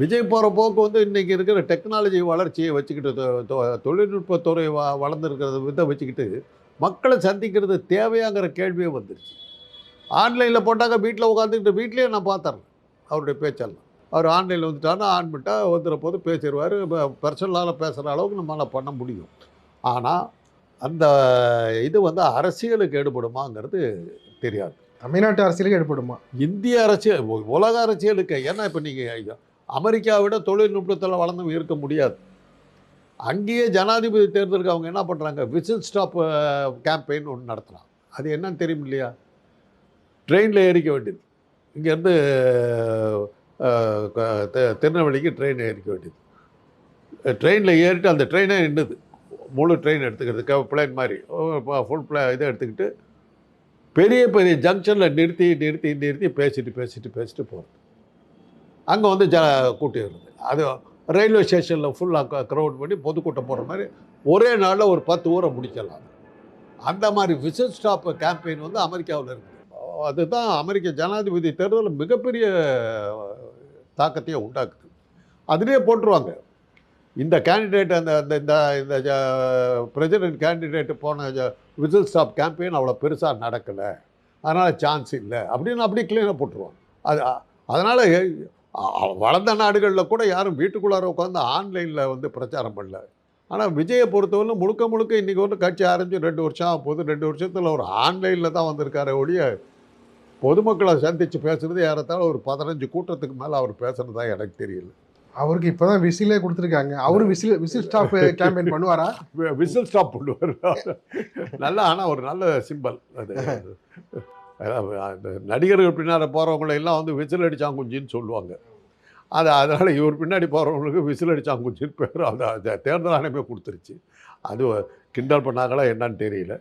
விஜய் போகிற போக்கு வந்து இன்றைக்கி இருக்கிற டெக்னாலஜி வளர்ச்சியை வச்சுக்கிட்டு தொழில்நுட்பத்துறை வ வளர்ந்துருக்கிறத விதை வச்சுக்கிட்டு மக்களை சந்திக்கிறது தேவையாங்கிற கேள்வியே வந்துருச்சு. ஆன்லைனில் போட்டாங்க வீட்டில் உட்காந்துக்கிட்டு வீட்லேயே நான் பார்த்தேன் அவருடைய பேச்செல்லாம். அவர் ஆன்லைனில் வந்துட்டாருன்னா ஆன் பண்ணிட்டா வந்துற போது பேசிடுவார் பர்சனலால் பேசுகிற அளவுக்கு நம்மளால் பண்ண முடியும். ஆனால் அந்த இது வந்து அரசியலுக்கு எடுபடுமாங்கிறது தெரியாது. தமிழ்நாட்டு அரசியலுக்கு எடுப்படுமா இந்திய அரசியல் உலக அரசியலுக்கு ஏன்னா இப்போ நீங்கள் அமெரிக்காவை விட தொழில்நுட்பத்தில் வளர்ந்து இருக்க முடியாது. அங்கேயே ஜனாதிபதி தேர்தலுக்கு அவங்க என்ன பண்ணுறாங்க விசில் ஸ்டாப் கேம்பெயின் ஒன்று நடத்துகிறாங்க அது என்னன்னு தெரியும் இல்லையா? ட்ரெயினில் ஏறிக்க வேண்டியது. இங்கேருந்து திருநெல்வேலிக்கு ட்ரெயின் ஏறிக்க வேண்டியது. ட்ரெயினில் ஏறிட்டு அந்த ட்ரெயினே நின்றுது முழு ட்ரெயின் எடுத்துக்கிறது. பிளேன் மாதிரி. ஃபுல் பிளே இதை எடுத்துக்கிட்டு பெரிய பெரிய ஜங்ஷனில் நிறுத்தி நிறுத்தி நிறுத்தி பேசிட்டு பேசிட்டு பேசிட்டு போகிறது அங்கே வந்து ஜ கூட்டி வருது அது ரயில்வே ஸ்டேஷனில் ஃபுல்லாக க்ரௌட் பண்ணி பொதுக்கூட்டம் போகிற மாதிரி ஒரே நாளில் ஒரு பத்து ஊரை முடிச்சிடலாம். அந்த மாதிரி விசிட் ஸ்டாப் கேம்பெயின் வந்து அமெரிக்காவில் இருக்குது. அதுதான் அமெரிக்க ஜனாதிபதி தேர்தலில் மிகப்பெரிய தாக்கத்தையே உண்டாக்குது. அதுலேயே போட்டுருவாங்க. இந்த கேண்டிடேட் அந்த அந்த இந்த இந்த பிரசிடென்ட் கேண்டிடேட் போன விசில் ஸ்டாப் கேம்பெயின் அவ்வளோ பெருசாக நடக்கலை. அதனால் சான்ஸ் இல்லை. அப்படின்னு அப்படியே க்ளீனாக போட்டுருவாங்க. அது அதனால் வளர்ந்த நாடுகளில் கூட யாரும் வீட்டுக்குள்ளார உட்காந்து ஆன்லைனில் வந்து பிரச்சாரம் பண்ணல. ஆனால் விஜயை பொறுத்தவரை முழுக்க முழுக்க இன்றைக்கி வந்து கட்சி ஆரம்பித்து ரெண்டு வருஷம் ஆக போகுது. ரெண்டு வருஷத்தில் ஒரு ஆன்லைனில் தான் வந்திருக்காரு ஒழிய பொதுமக்களை சந்தித்து பேசுகிறது ஏறத்தாழ ஒரு பதினஞ்சு கூட்டத்துக்கு மேலே அவர் பேசுகிறதா எனக்கு தெரியல. அவருக்கு இப்பதான் விசிலே கொடுத்துருக்காங்க. அவரும் விசில் விசில் ஸ்டாப் கேம்பெயின் பண்ணுவாரா? விசில் ஸ்டாப் பண்ணுவார்? நல்ல ஆனால் ஒரு நல்ல சிம்பல் அது. நடிகர்கள் பின்னாடி போகிறவங்களெல்லாம் வந்து விசில் அடிச்சாங்குஞ்சின்னு சொல்லுவாங்க. அது அதனால் இவர் பின்னாடி போகிறவங்களுக்கு விசில் அடிச்சாங்குஞ்சின்னு பேர் அந்த அந்த தேர்தல் ஆணையமே கொடுத்துருச்சு. அது கிண்டல் பண்ணாங்களா என்னன்னு தெரியல.